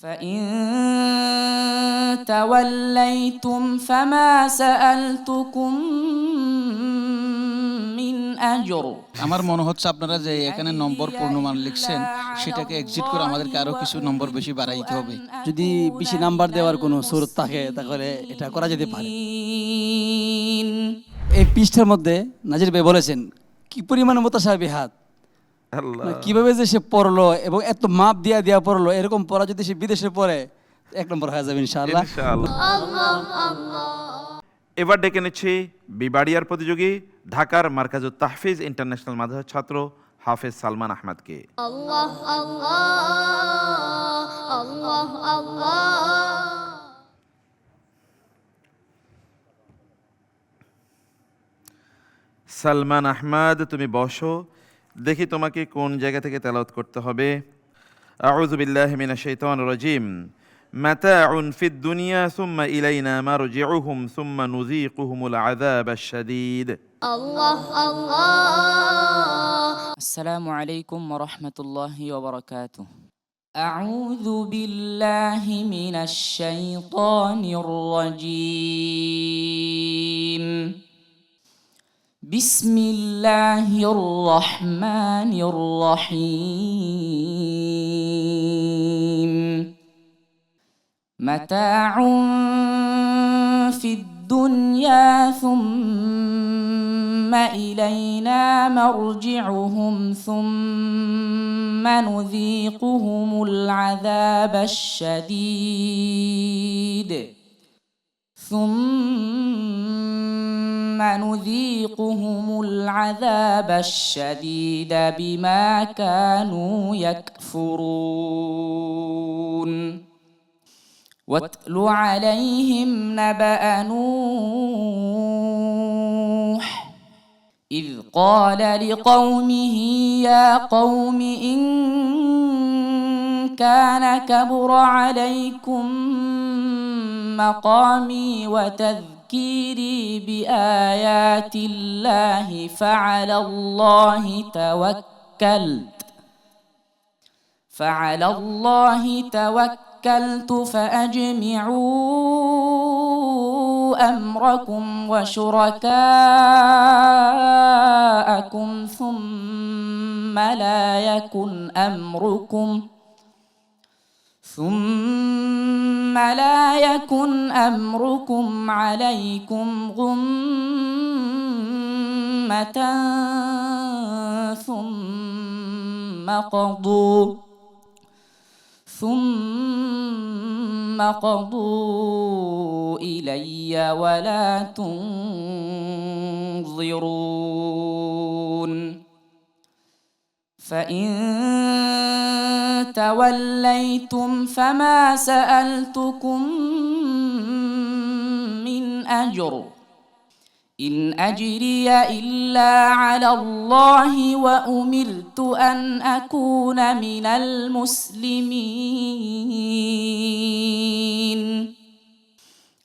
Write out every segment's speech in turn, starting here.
فإن توليتم فما سألتكم من أجر আমার মনে হচ্ছে আপনারা যে এখানে নম্বর পূর্ণমান লিখছেন সেটাকে এক্সিট করে আমাদেরকে আরো কিছু নম্বর বেশি বাড়াইতে হবে যদি বেশি নাম্বার দেওয়ার কোনো সুরত থাকে তাহলে এটা করা যেতে পারে এই পৃষ্ঠার মধ্যে নাজির ভাই বলেছেন কি পরিমাণে মোতাসাবি হাত আল্লাহ মানে কীভাবে যে সে পড়ল এবং এত মাপ দিয়া দিয়া পড়ল এরকম পড়া যদি সে বিদেশে পড়ে এক নম্বর হয়ে যাবে ইনশাআল্লাহ। এবার ডেকে নিচ্ছি বিবাড়িয়ার প্রতিযোগী ঢাকার মার্কাজুত তাহফিজ ইন্টারন্যাশনাল মাদ্রাসার ছাত্র হাফেজ সালমান আহমদকে. সালমান আহমদ তুমি বসো। দেখি তোমাকে কোন জায়গা থেকে তেলাওয়াত করতে হবে আউযু বিল্লাহি মিনাশ শাইতানির রাজিম মাতাউন ফিদ দুনিয়া সুম্মা ইলাইনা মারজিউহুম সুম্মা নুযীকুহুমুল আযাবাশ শাদীদ Allah, Allah. السلام عليكم ورحمة الله وبركاته أعوذ بالله من الشيطان الرجيم بسم الله الرحمن الرحيم. متاع في الدنيا ثم إلينا مرجعهم ثم نذيقهم العذاب الشديد. ثم نذيقهم العذاب الشديد بما كانوا يكفرون. واتل عليهم نبأ نوح إذ قال لقومه يا قوم إن كان كبر عليكم مقامي وتذكيري بآيات الله فعلى الله توكلت. فعلى الله توكلت فأجمعوا أمركم وشركاءكم ثم لا يكن أمركم ثم لا يكن أمركم عليكم غمة ثم قضوا ثم قضوا إلي ولا تنظرون فإن توليتم فما سألتكم من أجر. إن أجري إلا على الله وأمرت أن أكون من المسلمين.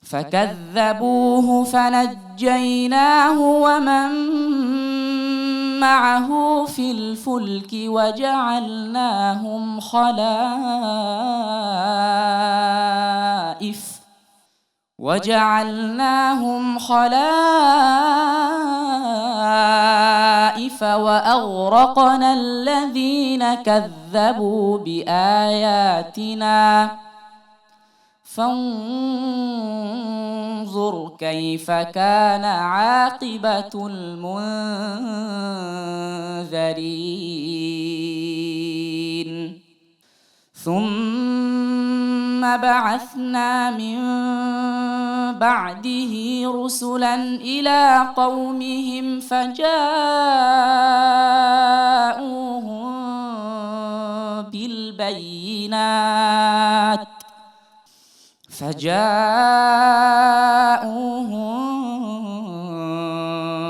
فكذبوه فنجيناه ومن معه في الفلك وجعلناهم خلائف. وجعلناهم خلائف وأغرقنا الذين كذبوا بآياتنا. فانظر كيف كان عاقبة المنذرين. ثم بعثنا من بعده رسلا إلى قومهم فجاءوهم بالبينات. فجاءوهم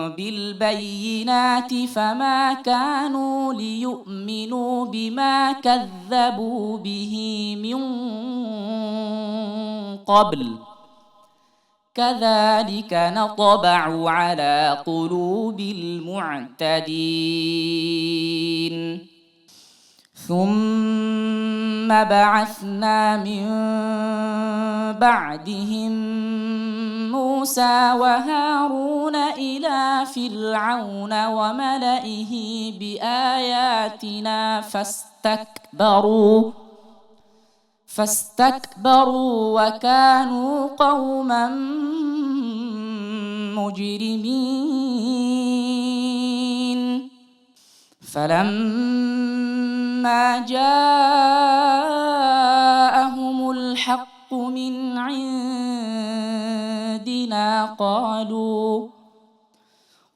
بالبينات فما كانوا ليؤمنوا بما كذبوا به من قبل. كذلك نطبع على قلوب المعتدين. ثم بعثنا من بعدهم موسى وهارون إلى فرعون وملئه بآياتنا فاستكبروا فاستكبروا وكانوا قوما مجرمين. فلما جاءهم الحق من عندنا قالوا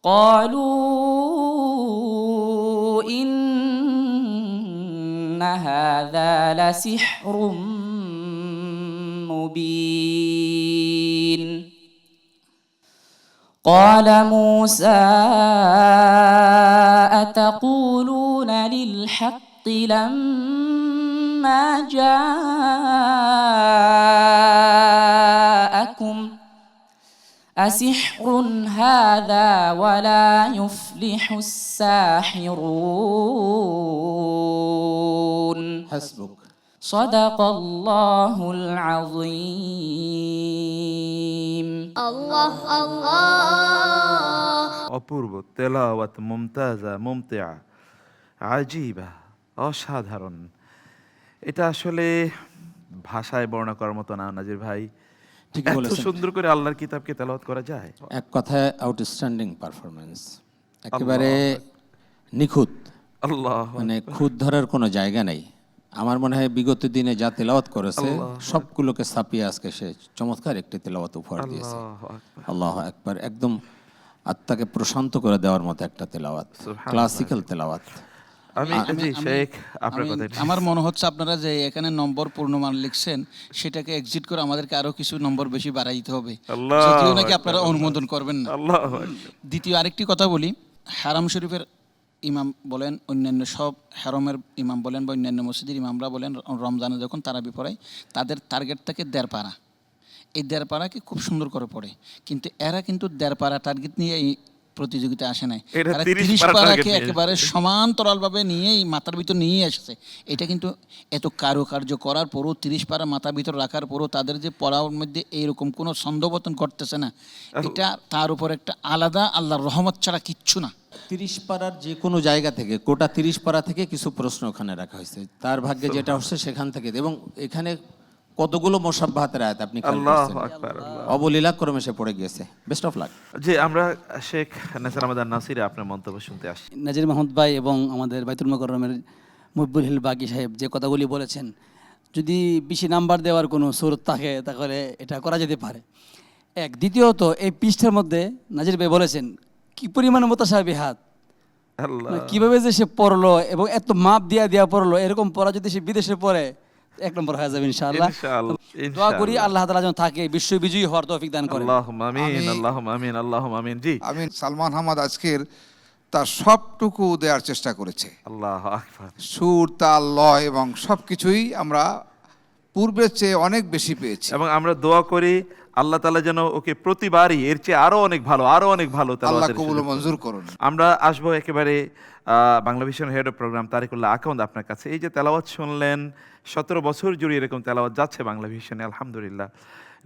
قالوا إن هذا لسحر مبين. قال موسى أتقولون للحق الحق لما جاءكم. أسحر هذا ولا يفلح الساحرون. حسبك. صدق الله العظيم. الله الله. أبوربو تلاوة ممتازة ممتعة. عجيبة. অসাধারণ। এটা আসলে ভাষায় বর্ণনা করার মতো না নাজির ভাই। ঠিকই এত। সুন্দর করে আল্লাহর কিতাবকে তেলাওয়াত করা যায়? এক কথায় আউটস্ট্যান্ডিং পারফরমেন্স একেবারে নিখুঁত। আল্লাহ মানে খুদ ধরার কোনো জায়গা নেই। আমার মনে হয় বিগত দিনে যা তেলাওয়াত করেছে সবগুলোকে ছাপিয়ে আজকে সে চমৎকার একটি তেলাওয়াত উপহার দিয়েছে। আল্লাহু আকবার। আল্লাহ একবার একদম আত্মাকে প্রশান্ত করে দেওয়ার মতো একটা তেলাওয়াত। ক্লাসিক্যাল তেলাওয়াত। আমি জি শেখ আপনার কথা আমার মনে হচ্ছে আপনারা যে এখানে নম্বর পূর্ণমান লিখছেন সেটাকে এক্সিট করে আমাদেরকে আরও কিছু নম্বর বেশি বাড়াই দিতে হবে। যদিও নাকি আপনারা অনুমোদন করবেন না। দ্বিতীয় আরেকটি কথা বলি হারাম শরীফের ইমাম বলেন অন্যান্য সব হারমের ইমাম বলেন বা অন্যান্য মসজিদের ইমামরা বলেন রমজানে যখন তারা পড়ায় তাদের টার্গেট থাকে দেড়পাড়া। এই দেড় পাড়াকে খুব সুন্দর করে পড়ে। কিন্তু এরা কিন্তু দেড় পাড়া টার্গেট নিয়ে প্রতিযোগিতা আসে নাই। এটা এরা 30 তিরিশ পাড়াকে নিয়ে একেবারে সমান্তরালভাবে নিয়েই মাথার ভিতর নিয়ে এসেছে। এটা কিন্তু এত কারুকার্য করার পরও তিরিশ পাড়া মাথার ভিতর রাখার পরও তাদের যে পড়ার মধ্যে এইরকম কোনো ছন্দপতন করতেছে না। এটা তার উপর একটা আলাদা আল্লাহর রহমত ছাড়া কিচ্ছু না। তিরিশ পাড়ার যে কোনো জায়গা থেকে কোটা তিরিশ পাড়া থেকে কিছু প্রশ্ন ওখানে রাখা হয়েছে। তার ভাগ্যে যেটা হচ্ছে সেখান থেকে। এবং এখানে কতগুলো মোসাব্বাহাতের আয়াত আপনি অবলীলা ক্রমে সে পড়ে গিয়েছে। বেস্ট অফ লাক জি আমরা শেখ নাসার আমাদের নাসিরে আপনার মন্তব্য শুনতে আসছি নাজির মাহমুদ ভাই এবং আমাদের বাইতুল মোকরমের মুকবুল হিল বাকি সাহেব যে কথাগুলি বলেছেন যদি বেশি নাম্বার দেওয়ার কোনো সুরত থাকে তাহলে এটা করা যেতে পারে। এক দ্বিতীয়ত এই পৃষ্ঠার মধ্যে নাজির ভাই বলেছেন কি পরিমাণ মোতাসাবি হাত? মানে কীভাবে যে সে পড়ল এবং এত মাপ দিয়া দিয়া পড়ল এরকম পড়া যদি সে বিদেশে পড়ে এক নম্বর হয়ে যাবে ইনশাআল্লাহ। ইনশাআল্লাহ, দোয়া করি আল্লাহ তাআলা যেন থাকে বিশ্ব বিজয়ী হওয়ার তৌফিক দান করে আল্লাহ আমিন আমিন। আল্লাহ আমিন জি। আমিন। সালমান আহমদ আজকের তার সবটুকু দেওয়ার চেষ্টা করেছে। আল্লাহ আকবার। সুর তাল লয় এবং সব কিছুই আমরা পূর্বের চেয়ে অনেক বেশি পেয়েছি। এবং আমরা দোয়া করি আল্লাহ তালা যেন ওকে প্রতিবারই এর চেয়ে আরও অনেক ভালো আরও অনেক ভালো মঞ্জুর করুন। আমরা আসব একেবারে Bangla vision head of program Tariqullah account আপনার কাছে। এই যে তেলাওয়াত শুনলেন সতেরো বছর জুড়ে এরকম তেলাওয়াত যাচ্ছে বাংলা ভিশনে আলহামদুলিল্লাহ।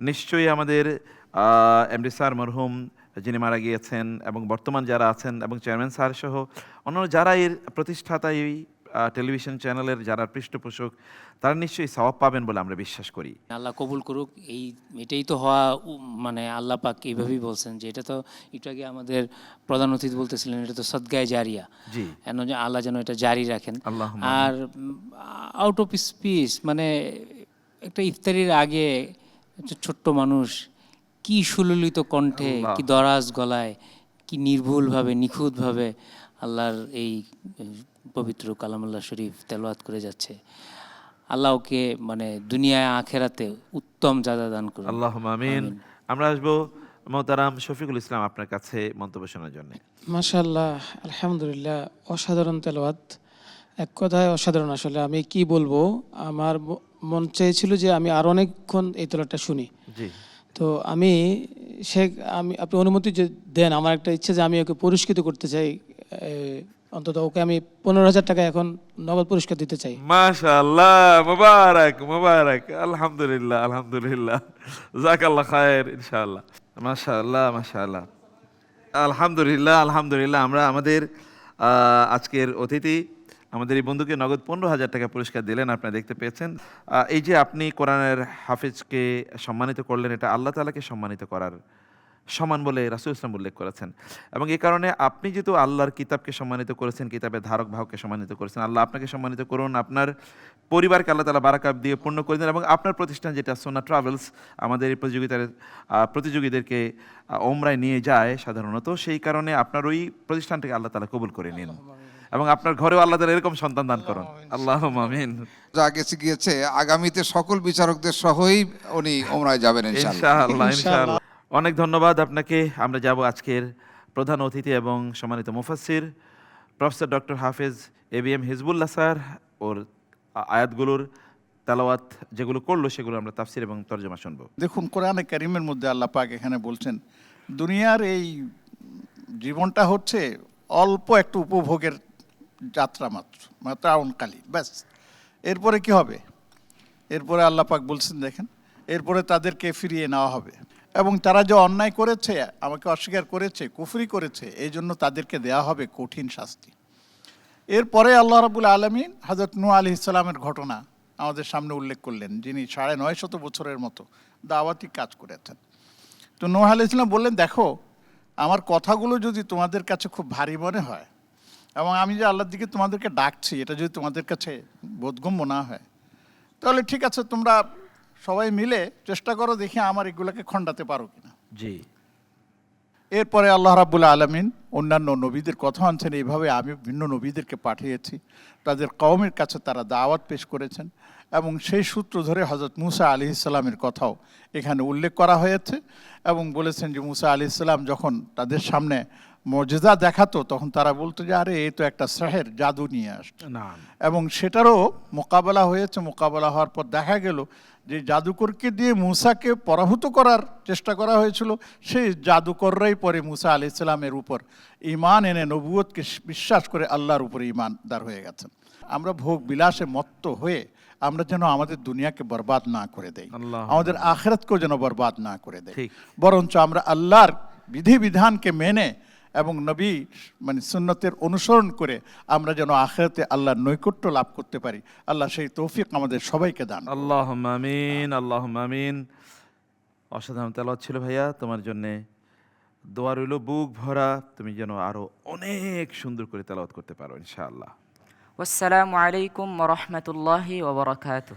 নিশ্চয়ই আমাদের এমডি স্যার মরহুম যিনি মারা গিয়েছেন এবং বর্তমান যারা আছেন এবং চেয়ারম্যান স্যার সহ অন্যান্য যারা এর প্রতিষ্ঠাতা এই টেলিভিশন চ্যানেলের যারা পৃষ্ঠপোষক তারা নিশ্চয়ই সওয়াব পাবেন বলে আমরা বিশ্বাস করি। আল্লাহ কবুল করুক এই এটাই তো হওয়া মানে আল্লাহ পাক এইভাবেই বলছেন যে এটা তো একটু আগে আমাদের প্রধান অতিথি বলতেছিলেন এটা তো সদ্গায় জারিয়া। জি। আল্লাহ যেন এটা জারি রাখেন। আর আউট অফ স্পিচ মানে একটা ইফতারির আগে ছোট্ট মানুষ কি সুললিত কণ্ঠে কি দরাজ গলায় কি নির্ভুলভাবে নিখুঁতভাবে আল্লাহর এই পবিত্র কালামুল্লাহ শরীফ তেলাওয়াত করে যাচ্ছে। আল্লাহ ওকে মানে দুনিয়ায় আখেরাতে উত্তম জাদা দান করুন। আল্লাহ আমিন। আমরা আসব মোহতারাম শফিকুল ইসলাম আপনার কাছে মন্তব্য শোনার জন্য। মাশাল্লাহ আলহামদুলিল্লাহ অসাধারণ তেলাওয়াত। এক কথায় অসাধারণ আসলে আমি কি বলব আমার মন চেয়েছিল যে আমি আর অনেকক্ষণ এই তেলাটা শুনি। তো আমি সে আমি আপনি অনুমতি যে দেন আমার একটা ইচ্ছে যে আমি ওকে পুরস্কৃত করতে চাই অন্তত ওকে আমি পনেরো হাজার টাকা এখন নগদ পুরস্কার দিতে চাই। মাশাআল্লাহ, মুবারক মুবারক। আলহামদুলিল্লাহ আলহামদুলিল্লাহ। জাকাল্লাহ খায়ের, ইনশাআল্লাহ। মাশাআল্লাহ মাশাআল্লাহ। আলহামদুলিল্লাহ আলহামদুলিল্লাহ, আমরা আমাদের আজকের অতিথি, আমাদের এই বন্ধুকে নগদ পনেরো হাজার টাকা পুরস্কার দিলেন আপনারা দেখতে পেয়েছেন। এই যে আপনি কোরআনের হাফিজকে সম্মানিত করলেন, এটা আল্লাহ তালাকে সম্মানিত করার সমান বলে রাসুল ইসলাম উল্লেখ করেছেন। এবং এই কারণে আপনি যেহেতু আল্লাহর কিতাবকে সম্মানিত করেছেন কিতাবের ধারক বাহককে সম্মানিত করেছেন আল্লাহ আপনাকে সম্মানিত করুন আপনার পরিবারকে আল্লাহ তালা বারাকাব দিয়ে পূর্ণ করে দেন এবং আপনার প্রতিষ্ঠান যেটা সোনা ট্রাভেলস আমাদের এই প্রতিযোগিতার প্রতিযোগীদেরকে ওমরায় নিয়ে যায় সাধারণত সেই কারণে আপনার ওই প্রতিষ্ঠানটাকে আল্লাহ তালা কবুল করে নিন। এবং আপনার ঘরেও আল্লাহ তালা এরকম সন্তান দান করুন। আল্লাহ আমিন। যা গেছে গিয়েছে আগামীতে সকল বিচারকদের সহই উনি ওমরায় যাবেন ইনশাআল্লাহ ইনশাআল্লাহ। অনেক ধন্যবাদ আপনাকে। আমরা যাব আজকের প্রধান অতিথি এবং সম্মানিত মুফাসসির, professor doctor Hafez A B M Hizbullah sir, ওর আয়াতগুলোর তেলাওয়াত যেগুলো করল সেগুলো আমরা তাফসির এবং তর্জমা শুনব। দেখুন, কোরআনে কারিমের মধ্যে আল্লাহ পাক এখানে বলছেন, দুনিয়ার এই জীবনটা হচ্ছে অল্প একটু উপভোগের যাত্রা মাত্র মাত্র আউনকালী, ব্যাস। এরপরে কি হবে? এরপরে আল্লাহ পাক বলছেন, দেখেন, এরপরে তাদেরকে ফিরিয়ে নেওয়া হবে। এবং তারা যে অন্যায় করেছে, আমাকে অস্বীকার করেছে, কুফরি করেছে, এই জন্য তাদেরকে দেয়া হবে কঠিন শাস্তি। এরপরে আল্লাহ রাবুল আলমিন হজরত নু আলি ইসলামের ঘটনা আমাদের সামনে উল্লেখ করলেন, যিনি সাড়ে নয় শত বছরের মতো দাওয়াতি কাজ করেছেন। তো নোহ আলি ইসলাম বললেন, দেখো, আমার কথাগুলো যদি তোমাদের কাছে খুব ভারী মনে হয় এবং আমি যে আল্লাহর দিকে তোমাদেরকে ডাকছি, এটা যদি তোমাদের কাছে বোধগম্য না হয়, তাহলে ঠিক আছে, তোমরা সবাই মিলে চেষ্টা করো দেখি আমার এগুলোকে খণ্ডাতে পারো কিনা। জি। এরপরে আল্লাহ রাবুল আলমিন অন্যান্য নবীদের কথা আনছেন এইভাবে আমি ভিন্ন নবীদেরকে পাঠিয়েছি। তাদের কওমের কাছে তারা দাওয়াত পেশ করেছেন এবং সেই সূত্র ধরে হজরত মুসা আলি ইসলামের কথাও এখানে উল্লেখ করা হয়েছে এবং বলেছেন যে মুসা আলি ইসলাম যখন তাদের সামনে মর্যাদা দেখাতো তখন তারা বলতো যে আরে এ তো একটা সাহের জাদু নিয়ে আসছে। না এবং সেটারও মোকাবেলা হয়েছে মোকাবেলা হওয়ার পর দেখা গেল যে জাদুকরকে দিয়ে মুসাকে পরাভূত করার চেষ্টা করা হয়েছিল। সেই জাদুকররাই পরে মুসা আলি ইসলামের উপর ইমান এনে নবুয়তকে বিশ্বাস করে আল্লাহর উপরে ইমানদার হয়ে গেছেন। আমরা ভোগ বিলাসে মত্ত হয়ে আমরা যেন আমাদের দুনিয়াকে বরবাদ না করে দেই। আমাদের আখেরাতকেও যেন বরবাদ না করে দেয় বরঞ্চ আমরা আল্লাহর বিধিবিধানকে মেনে এবং নবী মানে সুন্নতের অনুসরণ করে আমরা যেন আখেরাতে আল্লাহর নৈকট্য লাভ করতে পারি। আল্লাহ সেই তৌফিক আমাদের সবাইকে দান আল্লাহ মামিন আল্লাহ মামিন অসাধারণ তেলাওয়াত ছিল ভাইয়া তোমার জন্যে দোয়া রইল বুক ভরা তুমি যেন আরও অনেক সুন্দর করে তেলাওয়াত করতে পারো ইনশাআল্লাহ। আসসালামু আলাইকুম রহমতুল্লাহ ওবরাকাতু